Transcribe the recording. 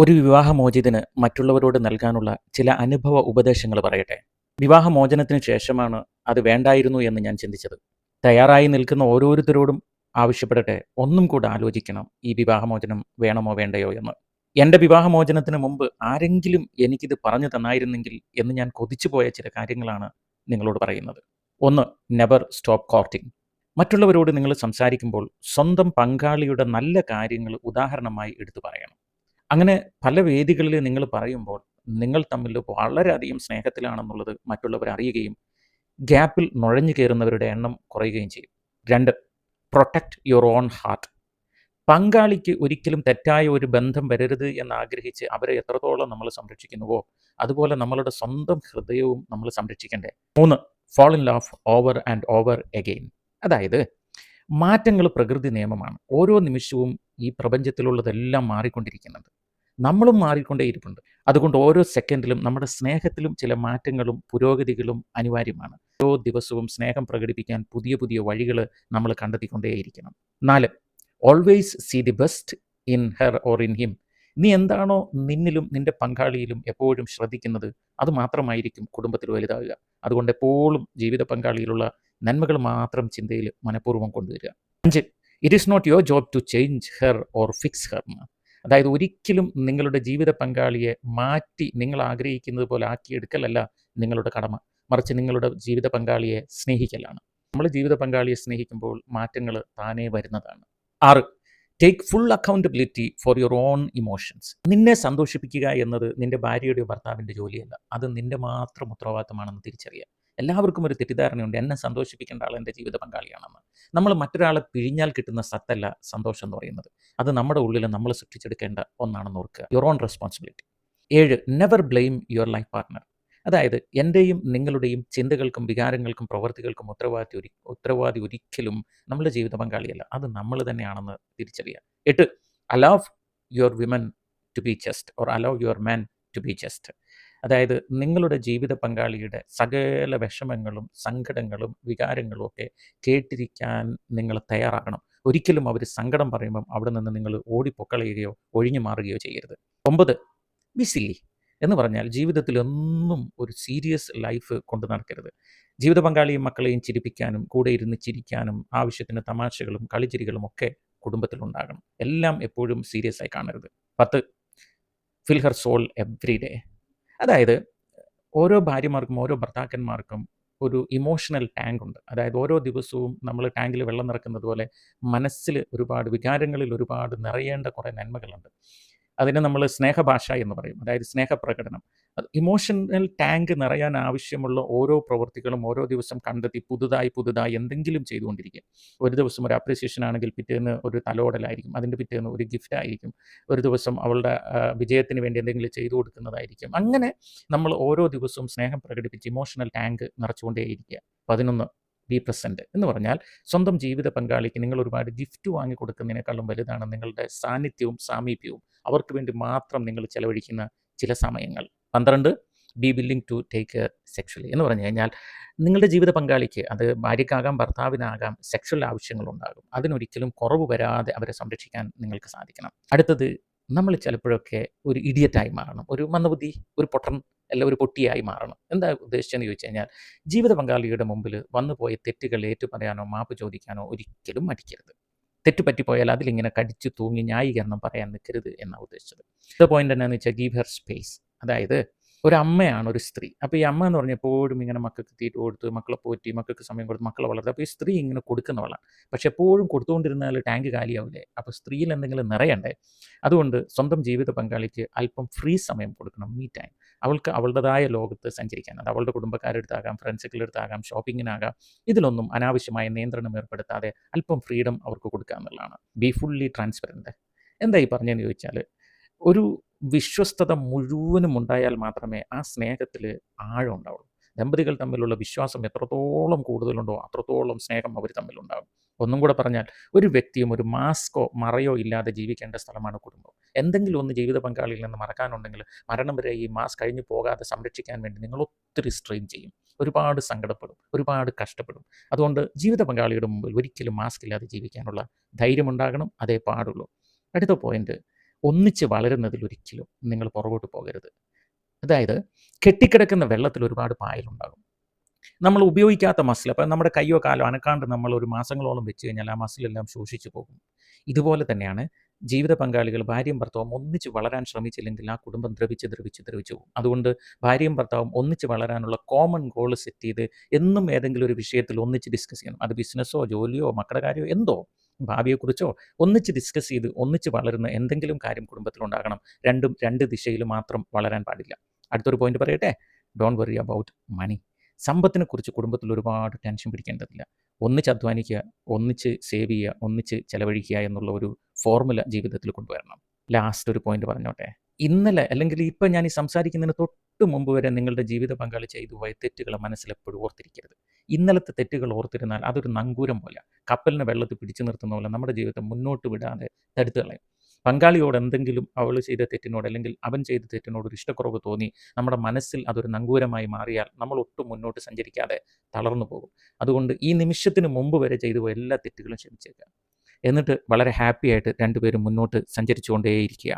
ഒരു വിവാഹമോചിതന് മറ്റുള്ളവരോട് നൽകാനുള്ള ചില അനുഭവ ഉപദേശങ്ങൾ പറയട്ടെ. വിവാഹമോചനത്തിന് ശേഷമാണ് അത് വേണ്ടായിരുന്നു എന്ന് ഞാൻ ചിന്തിച്ചത്. തയ്യാറായി നിൽക്കുന്ന ഓരോരുത്തരോടും ആവശ്യപ്പെടട്ടെ ഒന്നും കൂടെ ആലോചിക്കണം ഈ വിവാഹമോചനം വേണമോ വേണ്ടയോ എന്ന്. എന്റെ വിവാഹമോചനത്തിന് മുമ്പ് ആരെങ്കിലും എനിക്കിത് പറഞ്ഞു തന്നായിരുന്നെങ്കിൽ എന്ന് ഞാൻ കൊതിച്ചുപോയ ചില കാര്യങ്ങളാണ് നിങ്ങളോട് പറയുന്നത്. ഒന്ന് നെവർ സ്റ്റോപ്പ് കോർട്ടിംഗ് മറ്റുള്ളവരോട് നിങ്ങൾ സംസാരിക്കുമ്പോൾ സ്വന്തം പങ്കാളിയുടെ നല്ല കാര്യങ്ങൾ ഉദാഹരണമായി എടുത്തു പറയണം. അങ്ങനെ പല വേദികളിൽ നിങ്ങൾ പറയുമ്പോൾ നിങ്ങൾ തമ്മിൽ വളരെയധികം സ്നേഹത്തിലാണെന്നുള്ളത് മറ്റുള്ളവർ അറിയുകയും ഗ്യാപ്പിൽ നുഴഞ്ഞു കയറുന്നവരുടെ എണ്ണം കുറയുകയും ചെയ്യും. രണ്ട് പ്രൊട്ടക്റ്റ് യുവർ ഓൺ ഹാർട്ട് പങ്കാളിക്ക് ഒരിക്കലും തെറ്റായ ഒരു ബന്ധം വരരുത് എന്ന് ആഗ്രഹിച്ച് അവരെ എത്രത്തോളം നമ്മൾ സംരക്ഷിക്കുന്നുവോ അതുപോലെ നമ്മളുടെ സ്വന്തം ഹൃദയവും നമ്മൾ സംരക്ഷിക്കണ്ടേ. മൂന്ന് fall in love over and over again അതായത് മാറ്റങ്ങൾ പ്രകൃതി നിയമമാണ്. ഓരോ നിമിഷവും ഈ പ്രപഞ്ചത്തിലുള്ളതെല്ലാം മാറിക്കൊണ്ടിരിക്കുന്നത്. നമ്മളും മാറിക്കൊണ്ടേയിരിപ്പുണ്ട് അതുകൊണ്ട് ഓരോ സെക്കൻഡിലും നമ്മുടെ സ്നേഹത്തിലും ചില മാറ്റങ്ങളും പുരോഗതികളും അനിവാര്യമാണ്. ഓരോ ദിവസവും സ്നേഹം പ്രകടിപ്പിക്കാൻ പുതിയ പുതിയ വഴികൾ നമ്മൾ കണ്ടെത്തിക്കൊണ്ടേയിരിക്കണം. നാല് always see the best in her or in him നീ എന്താണോ നിന്നിലും നിന്റെ പങ്കാളിയിലും എപ്പോഴും ശ്രദ്ധിക്കുന്നത് അത് മാത്രമായിരിക്കും കുടുംബത്തിൽ വലുതാവുക അതുകൊണ്ട് എപ്പോഴും ജീവിത പങ്കാളിയിലുള്ള നന്മകൾ മാത്രം ചിന്തയിൽ മനഃപൂർവം കൊണ്ടുവരിക. അഞ്ച് it is not your job to change her or fix her അതായത് ഒരിക്കലും നിങ്ങളുടെ ജീവിത പങ്കാളിയെ മാറ്റി നിങ്ങൾ ആഗ്രഹിക്കുന്നത് പോലെ ആക്കിയെടുക്കലല്ല നിങ്ങളുടെ കടമ. മറിച്ച് നിങ്ങളുടെ ജീവിത പങ്കാളിയെ സ്നേഹിക്കലാണ്. നമ്മൾ ജീവിത പങ്കാളിയെ സ്നേഹിക്കുമ്പോൾ മാറ്റങ്ങൾ താനേ വരുന്നതാണ്. ആറ് take full accountability for your own emotions നിന്നെ സന്തോഷിപ്പിക്കുക എന്നത് നിന്റെ ഭാര്യയുടെയോ ഭർത്താവിന്റെ ജോലിയല്ല. അത് നിന്റെ മാത്രം ഉത്തരവാദിത്തമാണെന്ന് തിരിച്ചറിയുക. എല്ലാവർക്കും ഒരു തെറ്റിദ്ധാരണയുണ്ട്. എന്നെ സന്തോഷിപ്പിക്കേണ്ട ആൾ എന്റെ ജീവിത പങ്കാളിയാണെന്ന്. നമ്മൾ മറ്റൊരാളെ പിഴിഞ്ഞാൽ കിട്ടുന്ന സത്തല്ല സന്തോഷം എന്ന് പറയുന്നത്. അത് നമ്മുടെ ഉള്ളിൽ നമ്മൾ സൃഷ്ടിച്ചെടുക്കേണ്ട ഒന്നാണെന്ന് ഓർക്കുക. യുവർ ഓൺ റെസ്പോൺസിബിലിറ്റി ഏഴ് never blame your life partner അതായത് എന്റെയും നിങ്ങളുടെയും ചിന്തകൾക്കും വികാരങ്ങൾക്കും പ്രവൃത്തികൾക്കും ഉത്തരവാദി ഒരു ഉത്തരവാദി ഒരിക്കലും നമ്മുടെ ജീവിത പങ്കാളിയല്ല. അത് നമ്മൾ തന്നെയാണെന്ന് തിരിച്ചറിയുക. എട്ട് allow your women to be just or allow your man to be just അതായത് നിങ്ങളുടെ ജീവിത പങ്കാളിയുടെ സകല വിഷമങ്ങളും സങ്കടങ്ങളും വികാരങ്ങളും ഒക്കെ കേട്ടിരിക്കാൻ നിങ്ങൾ തയ്യാറാകണം. ഒരിക്കലും അവർ സങ്കടം പറയുമ്പം അവിടെ നിന്ന് നിങ്ങൾ ഓടിപ്പൊക്കളയുകയോ ഒഴിഞ്ഞു മാറുകയോ ചെയ്യരുത്. ഒമ്പത് ബിസിലി എന്ന് പറഞ്ഞാൽ ജീവിതത്തിൽ ഒന്നും ഒരു സീരിയസ് ലൈഫ് കൊണ്ട് നടക്കരുത്. ജീവിത പങ്കാളിയും മക്കളെയും ചിരിപ്പിക്കാനും കൂടെ ഇരുന്ന് ചിരിക്കാനും ആവശ്യത്തിന് തമാശകളും കളിചിരികളും ഒക്കെ കുടുംബത്തിലുണ്ടാകണം. എല്ലാം എപ്പോഴും സീരിയസ് ആയി കാണരുത്. പത്ത് fill her soul every day അതായത് ഓരോ ഭാര്യമാർക്കും ഓരോ ഭർത്താക്കന്മാർക്കും ഒരു ഇമോഷണൽ ടാങ്ക് ഉണ്ട്. അതായത് ഓരോ ദിവസവും നമ്മൾ ടാങ്കിൽ വെള്ളം നിറക്കുന്നത് പോലെ മനസ്സിൽ ഒരുപാട് വികാരങ്ങളിൽ ഒരുപാട് നിറയേണ്ട കുറേ നന്മകളുണ്ട്. അതിനെ നമ്മൾ സ്നേഹഭാഷ എന്ന് പറയും. അതായത് സ്നേഹപ്രകടനം. ഇമോഷണൽ ടാങ്ക് നിറയാൻ ആവശ്യമുള്ള ഓരോ പ്രവൃത്തികളും ഓരോ ദിവസം കണ്ടെത്തി പുതുതായി പുതുതായി എന്തെങ്കിലും ചെയ്തുകൊണ്ടിരിക്കുക. ഒരു ദിവസം ഒരു അപ്രിസിയേഷൻ ആണെങ്കിൽ പിറ്റേന്ന് ഒരു തലോടലായിരിക്കും. അതിന്റെ പിറ്റേന്ന് ഒരു ഗിഫ്റ്റ് ആയിരിക്കും. ഒരു ദിവസം അവളുടെ വിജയത്തിന് വേണ്ടി എന്തെങ്കിലും ചെയ്തു കൊടുക്കുന്നതായിരിക്കും. അങ്ങനെ നമ്മൾ ഓരോ ദിവസവും സ്നേഹം പ്രകടിപ്പിച്ച് ഇമോഷണൽ ടാങ്ക് നിറച്ചുകൊണ്ടേയിരിക്കുക. പതിനൊന്ന് ബി പ്രസന്റ് എന്ന് പറഞ്ഞാൽ സ്വന്തം ജീവിത പങ്കാളിക്ക് നിങ്ങൾ ഒരുപാട് ഗിഫ്റ്റ് വാങ്ങി കൊടുക്കുന്നതിനേക്കാളും വലുതാണ് നിങ്ങളുടെ സാന്നിധ്യവും സാമീപ്യവും. അവർക്ക് വേണ്ടി മാത്രം നിങ്ങൾ ചെലവഴിക്കുന്ന ചില സമയങ്ങൾ. പന്ത്രണ്ട് be willing to take sexually എന്ന് പറഞ്ഞു കഴിഞ്ഞാൽ നിങ്ങളുടെ ജീവിത പങ്കാളിക്ക് അത് ഭാര്യക്കാകാം ഭർത്താവിനാകാം സെക്ഷൽ ആവശ്യങ്ങളുണ്ടാകും. അതിനൊരിക്കലും കുറവ് വരാതെ അവരെ സംരക്ഷിക്കാൻ നിങ്ങൾക്ക് സാധിക്കണം. അടുത്തത് നമ്മൾ ചിലപ്പോഴൊക്കെ ഒരു ഇഡിയറ്റായി മാറണം. ഒരു മന്ദബുദ്ധി ഒരു പൊട്ടൻ അല്ല ഒരു പൊട്ടിയായി മാറണം. എന്താ ഉദ്ദേശിച്ചെന്ന് ചോദിച്ചു കഴിഞ്ഞാൽ ജീവിത പങ്കാളിയുടെ മുമ്പിൽ വന്നുപോയ തെറ്റുകൾ ഏറ്റുപറയാനോ മാപ്പ് ചോദിക്കാനോ ഒരിക്കലും മടിക്കരുത്. തെറ്റ് പറ്റിപ്പോയാൽ അതിലിങ്ങനെ കടിച്ചു തൂങ്ങി ന്യായീകരണം പറയാൻ നിൽക്കരുത് എന്നാണ് ഉദ്ദേശിച്ചത്. ദ പോയിന്റ് എന്നാന്ന് വെച്ചാൽ ഗീവ് ഹെർ സ്പേസ് അതായത് ഒരു അമ്മയാണ് ഒരു സ്ത്രീ. അപ്പോൾ ഈ അമ്മ എന്ന് പറഞ്ഞാൽ എപ്പോഴും ഇങ്ങനെ മക്കൾക്ക് തീറ്റ കൊടുത്ത് മക്കളെ പോറ്റി മക്കൾക്ക് സമയം കൊടുത്ത് മക്കളെ വളർത്തുക. അപ്പോൾ ഈ സ്ത്രീ ഇങ്ങനെ കൊടുക്കുന്നവളാണ് പക്ഷെ എപ്പോഴും കൊടുത്തുകൊണ്ടിരുന്നാൽ ടാങ്ക് കാലിയാവില്ലേ അപ്പോൾ സ്ത്രീയിൽ എന്തെങ്കിലും നിറയണ്ടേ? അതുകൊണ്ട് സ്വന്തം ജീവിത പങ്കാളിക്ക് അല്പം ഫ്രീ സമയം കൊടുക്കണം. Me time. അവൾക്ക് അവളുടേതായ ലോകത്ത് സഞ്ചരിക്കാൻ അത് അവളുടെ കുടുംബക്കാരെടുത്താകാം ഫ്രണ്ട്സുകളെടുത്താകാം ഷോപ്പിങ്ങിനാകാം. ഇതിലൊന്നും അനാവശ്യമായ നിയന്ത്രണം ഏർപ്പെടുത്താതെ അല്പം ഫ്രീഡം അവർക്ക് കൊടുക്കുക എന്നുള്ളതാണ്. ബി ഫുള്ളി ട്രാൻസ്പെറന്റ് എന്തായി ഈ പറഞ്ഞതെന്ന് ചോദിച്ചാൽ ഒരു വിശ്വസ്തത മുഴുവനും ഉണ്ടായാൽ മാത്രമേ ആ സ്നേഹത്തിൽ ആഴം ഉണ്ടാവുള്ളൂ ദമ്പതികൾ തമ്മിലുള്ള വിശ്വാസം എത്രത്തോളം കൂടുതലുണ്ടോ അത്രത്തോളം സ്നേഹം അവർ തമ്മിലുണ്ടാകും. ഒന്നും കൂടെ പറഞ്ഞാൽ ഒരു വ്യക്തിയും ഒരു മാസ്കോ മറയോ ഇല്ലാതെ ജീവിക്കേണ്ട സ്ഥലമാണ് കുടുംബം. എന്തെങ്കിലും ഒന്ന് ജീവിത പങ്കാളിയിൽ നിന്ന് മറക്കാനുണ്ടെങ്കിൽ മരണം വരെ ഈ മാസ്ക് കഴിഞ്ഞു പോകാതെ സംരക്ഷിക്കാൻ വേണ്ടി നിങ്ങൾ ഒത്തിരി സ്ട്രെയിൻ ചെയ്യും. ഒരുപാട് സങ്കടപ്പെടും ഒരുപാട് കഷ്ടപ്പെടും. അതുകൊണ്ട് ജീവിത പങ്കാളിയുടെ മുമ്പിൽ ഒരിക്കലും മാസ്ക് ഇല്ലാതെ ജീവിക്കാനുള്ള ധൈര്യം ഉണ്ടാകണം അതേ പാടുള്ളൂ. അടുത്ത പോയിന്റ് ഒന്നിച്ച് വളരുന്നതിൽ ഒരിക്കലും നിങ്ങൾ പുറകോട്ട് പോകരുത്. അതായത് കെട്ടിക്കിടക്കുന്ന വെള്ളത്തിൽ ഒരുപാട് പായലുണ്ടാകും. നമ്മൾ ഉപയോഗിക്കാത്ത മസിൽ അപ്പം നമ്മുടെ കയ്യോ കാലോ അനക്കാണ്ട് നമ്മൾ ഒരു മാസങ്ങളോളം വെച്ച് കഴിഞ്ഞാൽ ആ മസിലെല്ലാം ശോഷിച്ചു പോകും. ഇതുപോലെ തന്നെയാണ് ജീവിത പങ്കാളികൾ ഭാര്യയും ഭർത്താവും ഒന്നിച്ച് വളരാൻ ശ്രമിച്ചില്ലെങ്കിൽ ആ കുടുംബം ദ്രവിച്ച്, ദ്രവിച്ച്, ദ്രവിച്ചു പോകും. അതുകൊണ്ട് ഭാര്യയും ഭർത്താവും ഒന്നിച്ച് വളരാനുള്ള കോമൺ ഗോൾ സെറ്റ് ചെയ്ത് എന്നും ഏതെങ്കിലും ഒരു വിഷയത്തിൽ ഒന്നിച്ച് ഡിസ്കസ് ചെയ്യണം. അത് ബിസിനസ്സോ, ജോലിയോ, മക്കളുടെ കാര്യമോ എന്തോ ഭാവിയെക്കുറിച്ചോ ഒന്നിച്ച് ഡിസ്കസ് ചെയ്ത് ഒന്നിച്ച് വളരുന്ന എന്തെങ്കിലും കാര്യം കുടുംബത്തിലുണ്ടാകണം. രണ്ടും രണ്ട് ദിശയിൽ മാത്രം വളരാൻ പാടില്ല. അടുത്തൊരു പോയിന്റ് പറയട്ടെ? Don't worry about money. സമ്പത്തിനെ കുറിച്ച് കുടുംബത്തിൽ ഒരുപാട് ടെൻഷൻ പിടിക്കേണ്ടതില്ല. ഒന്നിച്ച് അധ്വാനിക്കുക, ഒന്നിച്ച് സേവ് ചെയ്യുക, ഒന്നിച്ച് ചെലവഴിക്കുക എന്നുള്ള ഒരു ഫോർമുല ജീവിതത്തിൽ കൊണ്ടുവരണം. ലാസ്റ്റ് ഒരു പോയിന്റ് പറഞ്ഞോട്ടെ? ഇന്നലെ അല്ലെങ്കിൽ ഇപ്പം ഞാൻ ഈ സംസാരിക്കുന്നതിന് തൊട്ട് മുമ്പ് വരെ നിങ്ങളുടെ ജീവിത പങ്കാളി ചെയ്തു പോയ തെറ്റുകൾ മനസ്സിൽ എപ്പോഴും ഓർത്തിരിക്കരുത്. ഇന്നലത്തെ തെറ്റുകൾ ഓർത്തിരുന്നാൽ അതൊരു നങ്കൂരം പോലെ കപ്പലിനെ വെള്ളത്തിൽ പിടിച്ചു നിർത്തുന്ന പോലെ നമ്മുടെ ജീവിതത്തെ മുന്നോട്ട് വിടാതെ തടുത്ത് കളയും. പങ്കാളിയോട് എന്തെങ്കിലും അവൾ ചെയ്ത തെറ്റിനോട് അല്ലെങ്കിൽ അവൻ ചെയ്ത തെറ്റിനോട് ഒരു ഇഷ്ടക്കുറവ് തോന്നി നമ്മുടെ മനസ്സിൽ അതൊരു നങ്കൂരമായി മാറിയാൽ നമ്മൾ ഒട്ടും മുന്നോട്ട് സഞ്ചരിക്കാതെ തളർന്നു പോകും. അതുകൊണ്ട് ഈ നിമിഷത്തിന് മുമ്പ് വരെ ചെയ്തു എല്ലാ തെറ്റുകളും ക്ഷമിച്ചേക്കാം എന്നിട്ട് വളരെ ഹാപ്പി ആയിട്ട് രണ്ടുപേരും മുന്നോട്ട് സഞ്ചരിച്ചുകൊണ്ടേയിരിക്കുക.